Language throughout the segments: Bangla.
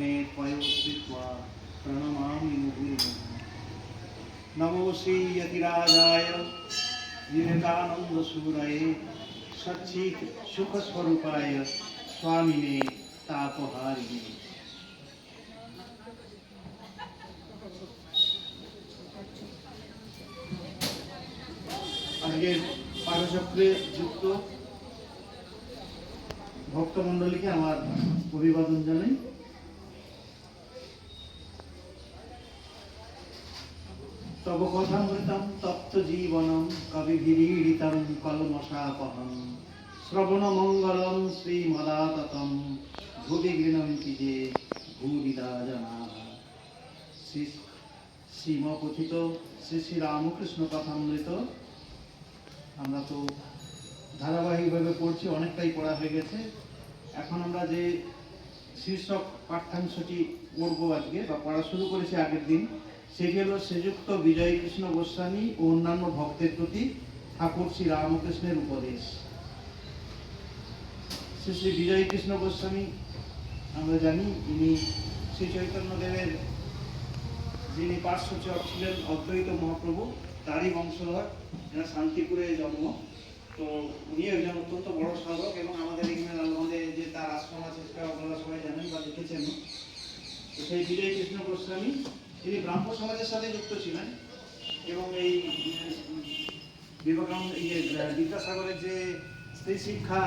मे त्वयोस्थित्वा प्रणमामि गुरुः नमो श्रीयतिराजाय विवेकानन्दसूरये सच्चित् सुखस्वरूपाय स्वामिने तापहारिणे। আজকের পাঠচক্রের যুক্ত ভক্তমণ্ডলীকে আমার অভিবাদন জানাই তব কথামৃতম তপ্ত জীবনম কবিভিরীড়িতম কলমশাপহম। শ্রবণ মঙ্গলম শ্রীমদাততম। ভুবি গৃণন্তি যে ভূরিদা জনা শ্রী শ্রীমকথিত শ্রী শ্রী রামকৃষ্ণ কথামৃত। আমরা তো ধারাবাহিকভাবে পড়ছি, অনেকটাই পড়া হয়ে গেছে। এখন আমরা যে শীর্ষক পাঠ্যাংশটি পড়ব আজকে বা পড়া শুরু করেছি আগের দিন সেটি হলো শ্রীযুক্ত বিজয় কৃষ্ণ গোস্বামী ও অন্যান্য ভক্তের প্রতি ঠাকুর শ্রী রামকৃষ্ণের উপদেশ। শ্রী শ্রী বিজয় কৃষ্ণ গোস্বামী, আমরা জানি, ইনি শ্রী চৈতন্যদেবের যিনি পার্শ্বচর ছিলেন অদ্বৈত মহাপ্রভু, তারই বংশধর এনার শান্তিপুরে জন্ম। তো উনি একজন অত্যন্ত বড় সাধক এবং আমাদের এখানে লালগঞ্জে যে তার আশ্রম আছে, সেটা আপনারা সবাই জানেন বা দেখেছেন তো সেই বিজয় কৃষ্ণ গোস্বামী তিনি ব্রাহ্ম সমাজের সাথে যুক্ত ছিলেন এবং এই বিবেকানন্দ ইয়ে বিদ্যাসাগরের যে স্ত্রী শিক্ষা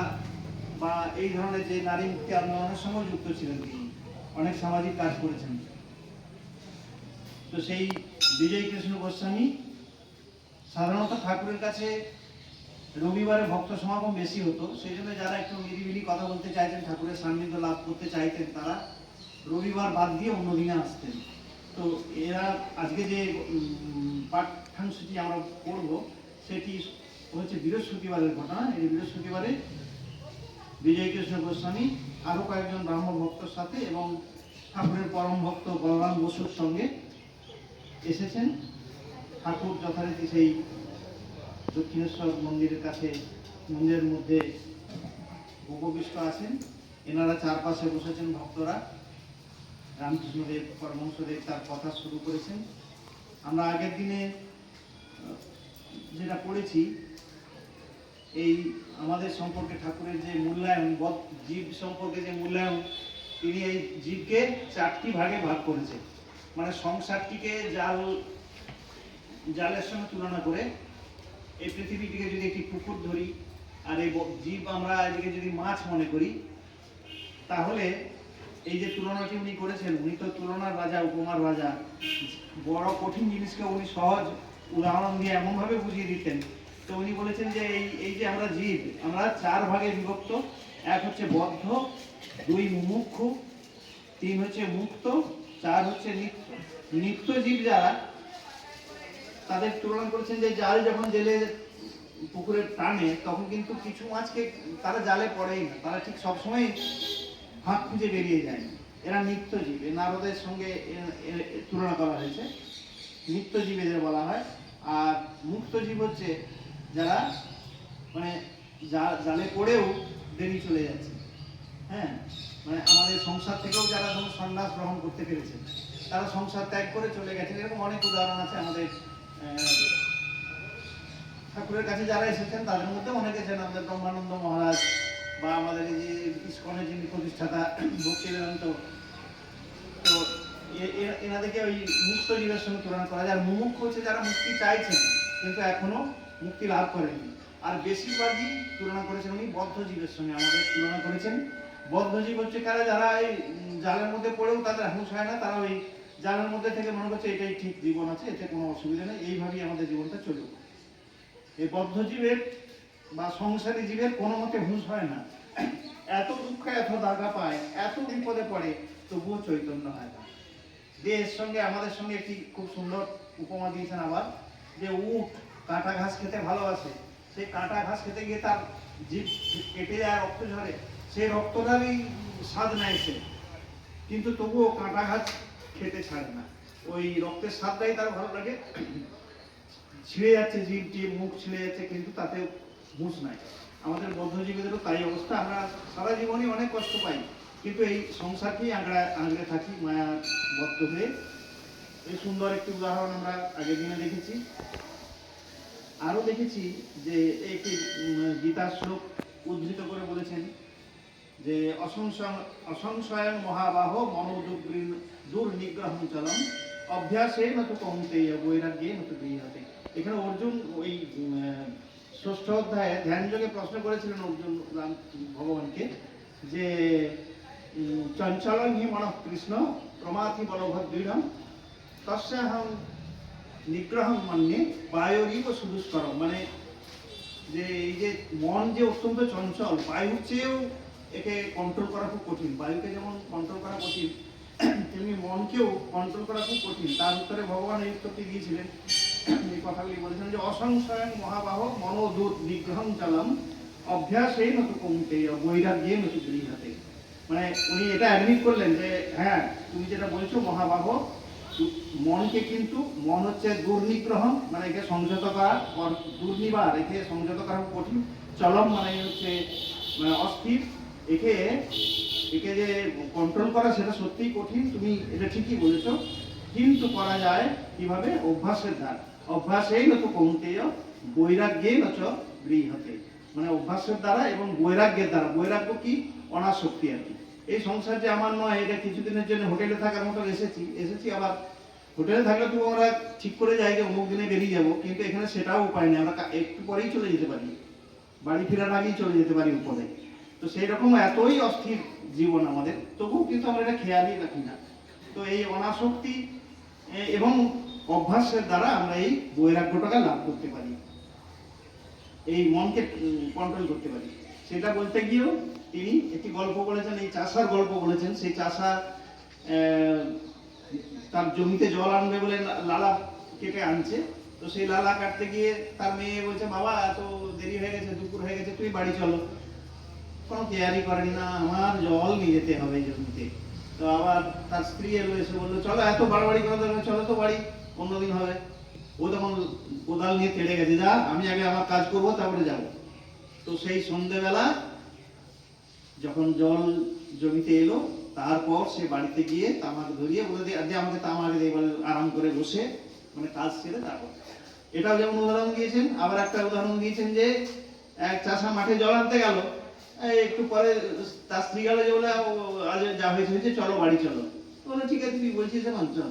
বা এই ধরনের যে নারী মুক্তি আন্দোলনের সঙ্গে যুক্ত ছিলেন তিনি। অনেক সামাজিক কাজ করেছেন। তো সেই বিজয় কৃষ্ণ গোস্বামী সাধারণত ঠাকুরের কাছে রবিবারে ভক্ত সমাগম বেশি হতো। সেই জন্য যারা একটু নিরিবিলি কথা বলতে চাইতেন, ঠাকুরের সান্নিধ্য লাভ করতে চাইতেন, তারা রবিবার বাদ দিয়ে অন্যদিনে আসতেন। তো এরা আজকে যে পাঠ্যাংশটি আমরা পড়ব, সেটি হচ্ছে বৃহস্পতিবারের ঘটনা। এই বৃহস্পতিবারে বিজয় কৃষ্ণ গোস্বামী আরও কয়েকজন ব্রাহ্মণ ভক্তর সাথে এবং ঠাকুরের পরম ভক্ত বলরাম বসুর সঙ্গে এসেছেন। ঠাকুর যথারীতি সেই দক্ষিণেশ্বর মন্দিরের কাছে, মন্দিরের মধ্যে উপবিষ্ট আছেন। এনারা চারপাশে বসেছেন ভক্তরা। রামকৃষ্ণদেব, পরমহংসদেব তার কথা শুরু করেছেন। আমরা আগের দিনে যেটা পড়েছি, এই আমাদের সম্পর্কে ঠাকুরের যে মূল্যায়ন জীব সম্পর্কে যে মূল্যায়ন, তিনি এই জীবকে চারটি ভাগে ভাগ করেছেন। মানে সংসারটিকে জাল, জালের সঙ্গে তুলনা করে, এই পৃথিবীটিকে যদি একটি পুকুর ধরি, আর এই জীব আমরা এদিকে যদি মাছ মনে করি, তাহলে এই যে তুলনাটি উনি করেছেন, উনি তো তুলনার রাজা, উপমার রাজা। বড় কঠিন জিনিসকে উনি সহজ উদাহরণ দিয়ে এমনভাবে বুঝিয়ে দিতেন। তো উনি বলেছেন যে এই এই যে আমরা জীব, আমরা চার ভাগে বিভক্ত। এক হচ্ছে বদ্ধ, দুই মুমুক্ষু তিন হচ্ছে মুক্ত, চার হচ্ছে নিত্য নিত্য জীব যারা, তাদের তুলনা করেছেন যে জাল যখন জেলে পুকুরে টানে, তখন কিন্তু কিছু মাছকে তারা জালে পড়েই না। তারা ঠিক সবসময় ফাঁক খুঁজে বেরিয়ে যায় এরা নিত্যজীব। এ নারদের সঙ্গে তুলনা করা হয়েছে। নিত্যজীব এদের বলা হয়। আর মুক্তজীব হচ্ছে যারা মানে জালে পড়েও দেরি চলে যাচ্ছে। হ্যাঁ? মানে আমাদের সংসার থেকেও যারা ধরুন সন্ন্যাস গ্রহণ করতে পেরেছে তারা সংসার ত্যাগ করে চলে গেছে এরকম অনেক উদাহরণ আছে আমাদের ঠাকুরের কাছে যারা এসেছেন, তাদের মধ্যে অনেকে আছেন। আমাদের ব্রহ্মানন্দ মহারাজ বা আমাদের এই যে ইস্কনের যিনি প্রতিষ্ঠাতা ভক্তি বেদান্ত তো এনাদেরকে ওই মুক্ত সঙ্গে তুলনা করা যায়। আর মুমুক্ষ হচ্ছে যারা মুক্তি চাইছেন, কিন্তু এখনও মুক্তি লাভ করেনি আর বেশিরভাগই তুলনা করেছেন উনি বদ্ধ জীবের সঙ্গে, আমাদের তুলনা করেছেন। বদ্ধ জীব হচ্ছে কারা? যারা এই জালের মধ্যে পড়েও তাদের হুঁশ হয় না, তারা ওই জালের মধ্যে থেকে মনে করছে এটাই ঠিক জীবন আছে, এতে কোনো অসুবিধা নেই। এইভাবেই আমাদের জীবনটা চলবে এই বদ্ধ জীবের বা সংসারী জীবের কোনো মতে হুঁশ হয় না। এত দুঃখ, এত দাগা পায়, এত বিপদে পড়ে, তবুও চৈতন্য হয় না। দিয়ে এর সঙ্গে, আমাদের সঙ্গে একটি খুব সুন্দর উপমা দিয়েছেন আবার, যে উট কাঁটা ঘাস খেতে ভালোবাসে। সেই কাঁটা ঘাস খেতে গিয়ে তার জীব কেটে যায় রক্ত ঝরে। সেই রক্তটারই স্বাদ নেয় সে। কিন্তু তবুও কাঁটা ঘাস খেতে ছাড়ে না। ওই রক্তের স্বাদটাই তার ভালো লাগে। ছিঁড়ে যাচ্ছে জীবটি মুখ ছিঁড়ে যাচ্ছে, কিন্তু তাতে হুঁশ নাই। আমাদের বদ্ধজীবীদেরও তাই অবস্থা। আমরা সারা জীবনই অনেক কষ্ট পাই। কিন্তু এই সংসারকেই আঁকড়া আঁকড়ে থাকি মায়া বদ্ধ হয়ে। এই সুন্দর একটি উদাহরণ আমরা আগের দিনে দেখেছি। আরও দেখেছি যে একটি গীতার শ্লোক উদ্ধৃত করে বলেছেন যে, অসংশয় অসংশয়ং মহাবাহ মনোদুগ্রীন দুর্নিগ্রহম চলম অভ্যাসে নতু কৌন্তেয় বৈরাগ্যে নতু গৃহতে। এখানে অর্জুন ওই ষষ্ঠ অধ্যায়ে ধ্যান যোগে প্রশ্ন করেছিলেন অর্জুন ভগবানকে যে উম, চঞ্চলং হি মন কৃষ্ণ প্রমাথি বলভদ্রীড়ম তস্যাহং নিগ্রহং মান্যে বায়ুরিব সুদুষ্করম। মানে যে এই যে মন যে অত্যন্ত চঞ্চল বায়ুর চেয়েও একে কন্ট্রোল করা খুব কঠিন। বায়ুকে যেমন কন্ট্রোল করা কঠিন তেমনি মনকেও কন্ট্রোল করা খুব কঠিন। তার উত্তরে ভগবান এই উত্তরটি দিয়েছিলেন। এই কথাগুলি বলেছেন যে অসংশয়ং মহাবাহ মনোদূত নিগ্রহং চালাম অভ্যাসেই নতু কমতে বৈরাগ্যে নতু গৃহাতে মানে উনি এটা অ্যাডমিট করলেন যে হ্যাঁ তুমি যেটা বলছো মহাবাহ, মনকে কিন্তু মন হচ্ছে দুর্নিগ্রহ মানে একে সংযত করা দুর্নিবার, একে সংযত করা কঠিন। চলম মানে হচ্ছে মানে অস্থির, একে একে যে কন্ট্রোল করা সেটা সত্যিই কঠিন, তুমি এটা ঠিকই বলেছ। কিন্তু করা যায় কীভাবে? অভ্যাসের দ্বারা। অভ্যাসেই নত কৌন্তেয় বৈরাগ্যে নচ গৃহতে মানে অভ্যাসের দ্বারা এবং বৈরাগ্যের দ্বারা। বৈরাগ্য কি? অনাসক্তি আর কি। এই সংসার যে আমার নয়, এটা কিছুদিনের জন্য হোটেলে থাকার মতো এসেছি। এসেছি আবার হোটেলে থাকলে তো আমরা ঠিক করে যাই যে অমুক দিনে বেরিয়ে যাব, কিন্তু এখানে সেটাও উপায় নেই। আমরা একটু পরেই চলে যেতে পারি। বাড়ি ফেরার আগেই চলে যেতে পারি উপরে। তো সেই রকম এতই অস্থির জীবন আমাদের। তবুও কিন্তু আমরা এটা খেয়ালই রাখি না। তো এই অনাসক্তি এবং অভ্যাসের দ্বারা আমরা এই বৈরাগ্যটাকে লাভ করতে পারি। এই মনকে কন্ট্রোল করতে পারি। সেটা বলতে গিয়েও তিনি একটি গল্প বলেছেন, এই চাষার গল্প বলেছেন। সেই চাষা তার জমিতে জল আনবে বলে লালা কেটে আনছে। তো সেই লালা কাটতে গিয়ে তার মেয়ে বলছে, বাবা, এত দেরি হয়ে গেছে, দুপুর হয়ে গেছে, তুই বাড়ি চলো। কোনো কেয়ারই করেন না, আমার জল নিয়ে যেতে হবে জমিতে। তো আবার তার স্ত্রী এলো, এসে বলল, চলো, এত বাড়াবাড়ি করে দেবে চলো তো বাড়ি। অন্যদিন হবে। ও তখন কোদাল নিয়ে তেড়ে গেছে, যা, আমি আগে আমার কাজ করব, তারপরে যাব। তো সেই সন্ধেবেলা যখন জল জমিতে এলো, তারপর সে বাড়িতে গিয়ে তামাক ধরিয়ে বলে দিয়ে আমাকে তামাক বলে আরাম করে বসে মানে কাজ সেরে তারপর এটাও যেমন উদাহরণ দিয়েছেন, আবার একটা উদাহরণ দিয়েছেন যে, এক চাষা মাঠে জল আনতে গেল একটু পরে তার স্ত্রী গেল যে বলে আজ যা হয়েছে হয়েছে, চলো বাড়ি চলো। বলে, ঠিক আছে, তুই বলছিস এখন চল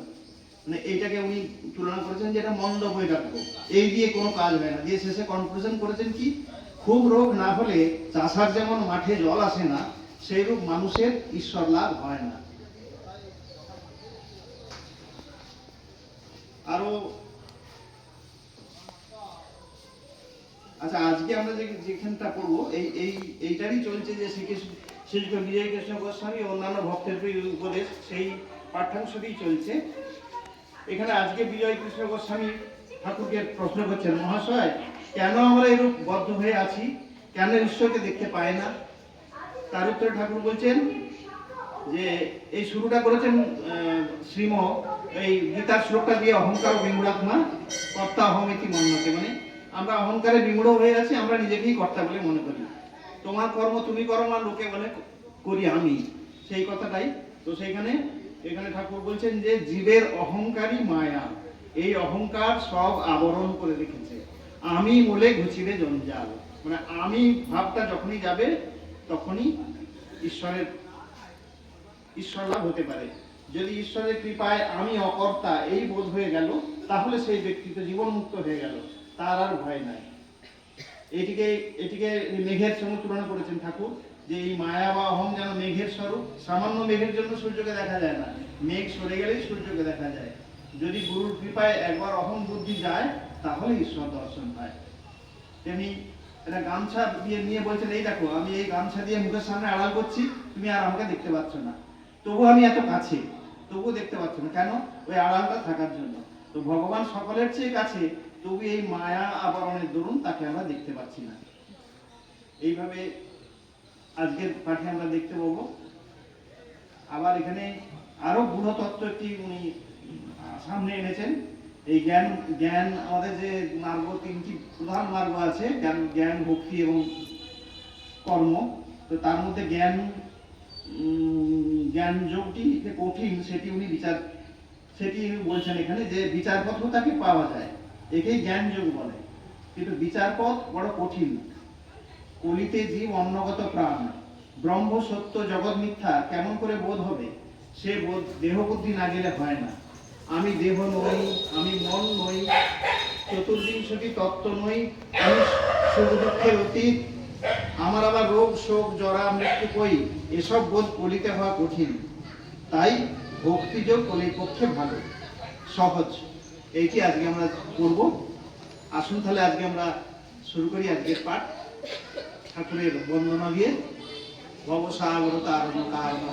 মানে এইটাকে উনি তুলনা করেছেন যে এটা মন্দ বৈরাগ্য এই দিয়ে কোনো কাজ হয় না। দিয়ে শেষে কনক্লুশন করেছেন কি, খুব রোগ না হলে চাষার যেমন মাঠে জল আসে না সেই রূপ মানুষের ঈশ্বর লাভ হয় না। আরও আচ্ছা আজকে আমরা যে যেখানটা পড়ব এই এই, এইটারই চলছে যে শ্রীকৃষ্ণ শ্রীযুক্ত বিজয় কৃষ্ণ গোস্বামী অন্যান্য ভক্তের উপদেশ সেই পাঠ্যাংশটি চলছে। এখানে আজকে বিজয় কৃষ্ণ গোস্বামী ঠাকুরকে প্রশ্ন করছেন, মহাশয়, কেন আমরা এরূপ বদ্ধ হয়ে আছি? কেন ঈশ্বরকে দেখতে পাই না? তার উত্তরে ঠাকুর বলছেন যে, এই শুরুটা করেছেন শ্রীম, এই গীতার শ্লোকটা দিয়ে অহংকার ও বিমূঢ়াত্মা, কর্তা অহমিতি মন্যতে। মানে আমরা অহংকারে বিমূঢ় হয়ে আছি, আমরা নিজেকেই কর্তা বলে মনে করি। তোমার কর্ম তুমি করো না, লোকে বলে করি আমি। সেই কথাটাই। তো সেইখানে এখানে ঠাকুর বলছেন যে জীবের অহংকারী মায়া। এই অহংকার সব আবরণ করে রেখেছে। আমি বলে ঘুচিবে জঞ্জাল। মানে আমি ভাবটা যখনই যাবে, তখনই ঈশ্বরের ঈশ্বর লাভ হতে পারে। যদি ঈশ্বরের কৃপায় আমি অকর্তা এই বোধ হয়ে গেল, তাহলে সেই ব্যক্তি তো জীবনমুক্ত হয়ে গেল। তার আর ভয় নাই। এটিকে এটিকে মেঘের সঙ্গে তুলনা করেছেন ঠাকুর। যে এই মায়া বা অহং যেন মেঘের স্বরূপ, সামান্য মেঘের জন্য সূর্যকে দেখা যায় না। মেঘ সরে গেলেই সূর্যকে দেখা যায়। যদি গুরুর কৃপায় একবার অহং বুদ্ধি যায় তাহলে ঈশ্বর দর্শন হয় তেমনি একটা গামছা দিয়ে নিয়ে বলছেন, এই দেখো, আমি এই গামছা দিয়ে মুখের সামনে আড়াল করছি, তুমি আর আমাকে দেখতে পাচ্ছ না। তবু আমি এত কাছে, তবুও দেখতে পাচ্ছ না। কেন? ওই আড়ালটা থাকার জন্য। তো ভগবান সকলের চেয়ে কাছে, তবু এই মায়া আবরণের দরুন তাকে আমরা দেখতে পাচ্ছি না। এইভাবে আজকের পাঠে আমরা দেখতে পাবো। আবার এখানে আরও গূঢ় তত্ত্ব একটি উনি সামনে এনেছেন। এই জ্ঞান জ্ঞান আমাদের যে মার্গ, তিনটি প্রধান মার্গ আছে, জ্ঞান জ্ঞান, ভক্তি এবং কর্ম। তো তার মধ্যে জ্ঞান জ্ঞান যোগটি যে কঠিন, সেটি উনি বিচার, সেটি উনি বলছেন এখানে যে বিচারপথ তাকে পাওয়া যায়। একেই জ্ঞান যোগ বলে। কিন্তু বিচারপথ বড় কঠিন। কলিতে জীব অন্নগত প্রাণ। ব্রহ্ম সত্য জগৎ মিথ্যা কেমন করে বোধ হবে? সে বোধ দেহ বুদ্ধি না গেলে হয় না। আমি দেহ নই, আমি মন নই চতুর্বিংশতি তত্ত্ব নই, আমি সুখ দুঃখের অতীত। আমার আবার রোগ, শোক, জরা, মৃত্যু কই? এসব বোধ কলিতে হওয়া কঠিন। তাই ভক্তিযোগ কলির পক্ষে ভালো। সহজ। এইটি আজকে আমরা করব? আসুন তাহলে আজকে আমরা শুরু করি আজকের পাঠ। ঠাকুরের বন্দনা দিয়ে ভবসাগরতা আরণ্য কারণ